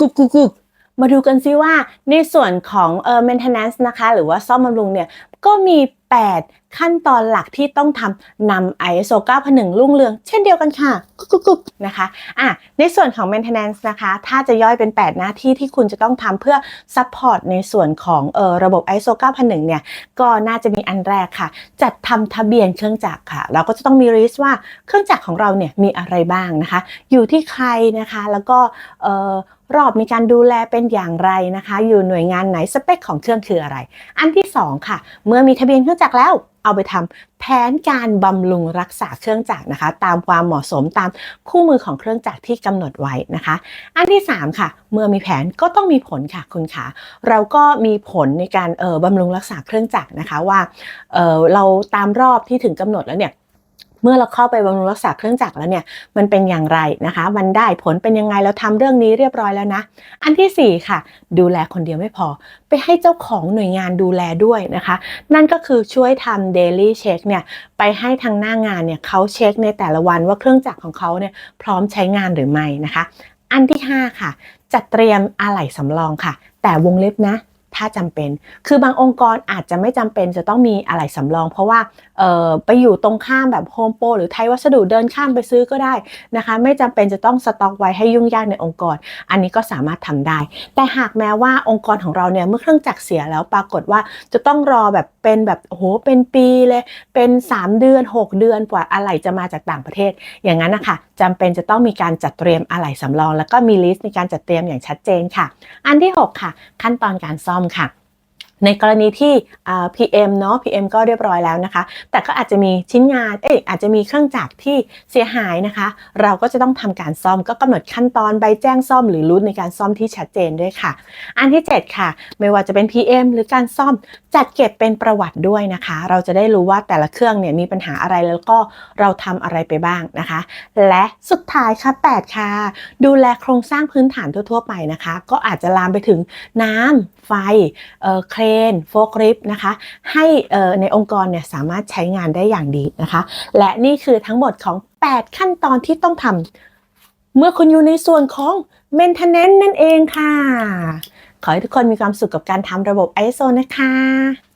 กุกกุกกุกมาดูกันซิว่าในส่วนของเอ่อ maintenance นะคะ หรือว่าซ่อมบำรุงเนี่ยก็มี 8 ขั้นตอนหลักที่ต้องทำนำ ISO 9001รุ่งเรือง เช่นเดียวกันค่ะกุกกุกกุกนะคะอะในส่วนของ maintenance นะคะ ถ้าจะย่อยเป็น 8 หน้าที่ที่คุณจะต้องทำเพื่อ support ในส่วนของเอ่อระบบ ISO 9001เนี่ย ก็น่าจะมีอันแรกค่ะ จัดทำทะเบียนเครื่องจักรค่ะ เราก็จะต้องมีลิสต์ว่าเครื่องจักรของเราเนี่ยมีอะไรบ้างนะคะ อยู่ที่ใครนะคะแล้วก็เอ่อรอบในการดูแลเป็นอย่างไรนะคะ อยู่หน่วยงานไหนสเปคของเครื่องคืออะไร อันที่สองค่ะ เมื่อมีทะเบียนเครื่องจักรแล้ว เอาไปทำแผนการบำรุงรักษาเครื่องจักรนะคะ ตามความเหมาะสมตามคู่มือของเครื่องจักรที่กำหนดไว้นะคะ อันที่สามค่ะ เมื่อมีแผนก็ต้องมีผลค่ะคุณขาเราก็มีผลในการเออบำรุงรักษาเครื่องจักรนะคะว่าเออเราตามรอบที่ถึงกำหนดแล้วเนี่ย เมื่อเราเข้าไปบำรุงรักษาเครื่องจักรแล้วเนี่ยมันเป็นอย่างไรนะคะ มันได้ผลเป็นยังไงเราทำเรื่องนี้เรียบร้อยแล้วนะ อันที่สี่ค่ะ ดูแลคนเดียวไม่พอ ไปให้เจ้าของหน่วยงานดูแลด้วยนะคะ นั่นก็คือช่วยทำ daily check เนี่ยไปให้ทางหน้างานเนี่ยเขาเช็คในแต่ละวันว่าเครื่องจักรของเขาเนี่ยพร้อมใช้งานหรือไม่นะคะ อันที่ 5 ค่ะ จัดเตรียมอะไหล่สำรองค่ะ แต่วงเล็บนะ ถ้าจำเป็น คือบางองค์กรอาจจะไม่จำเป็นจะต้องมีอะไหล่สำรอง เพราะว่าไปอยู่ตรงข้ามแบบโฮมโปรหรือไทยวัสดุเดินข้ามไปซื้อก็ได้นะคะ ไม่จำเป็นจะต้องสต็อกไว้ให้ยุ่งยากในองค์กร อันนี้ก็สามารถทำได้ แต่หากแม้ว่าองค์กรของเราเนี่ยเมื่อเครื่องจักรเสียแล้วปรากฏว่าจะต้องรอแบบเป็นแบบโอ้โหเป็นปีเลย เป็น 3 เดือน 6 เดือนกว่าอะไหล่จะมาจากต่างประเทศ อย่างนั้นนะคะจำเป็นจะต้องมีการจัดเตรียมอะไหล่สำรอง แล้วก็มีลิสต์ในการจัดเตรียมอย่างชัดเจนค่ะ อันที่ 6 ค่ะ ขั้นตอนการซ่อมค่ะ ในกรณีที่ PM เนาะ PM ก็เรียบร้อยแล้วนะคะ แต่ก็อาจจะมีชิ้นงาน เอ้ยอาจจะมีเครื่องจักรที่เสียหายนะคะ เราก็จะต้องทำการซ่อม ก็กำหนดขั้นตอนใบแจ้งซ่อมหรือรูทในการซ่อมที่ชัดเจนด้วยค่ะ อันที่ 7 ค่ะ ไม่ว่าจะเป็น PM หรือการซ่อมจัดเก็บเป็นประวัติด้วยนะคะ เราจะได้รู้ว่าแต่ละเครื่องเนี่ยมีปัญหาอะไรแล้วก็เราทำอะไรไปบ้างนะคะ และสุดท้ายค่ะ 8 ค่ะ ดูแลโครงสร้างพื้นฐานทั่วๆไปนะคะ ก็อาจจะลามไปถึงน้ำไฟเออเครนโฟกริฟนะคะ ให้ในองค์กรเนี่ยสามารถใช้งานได้อย่างดีนะคะ และนี่คือทั้งหมดของ 8 ขั้นตอนที่ต้องทำเมื่อคุณอยู่ในส่วนของ maintenance นั่นเองค่ะ ขอให้ทุกคนมีความสุขกับการทำระบบ ISO นะคะ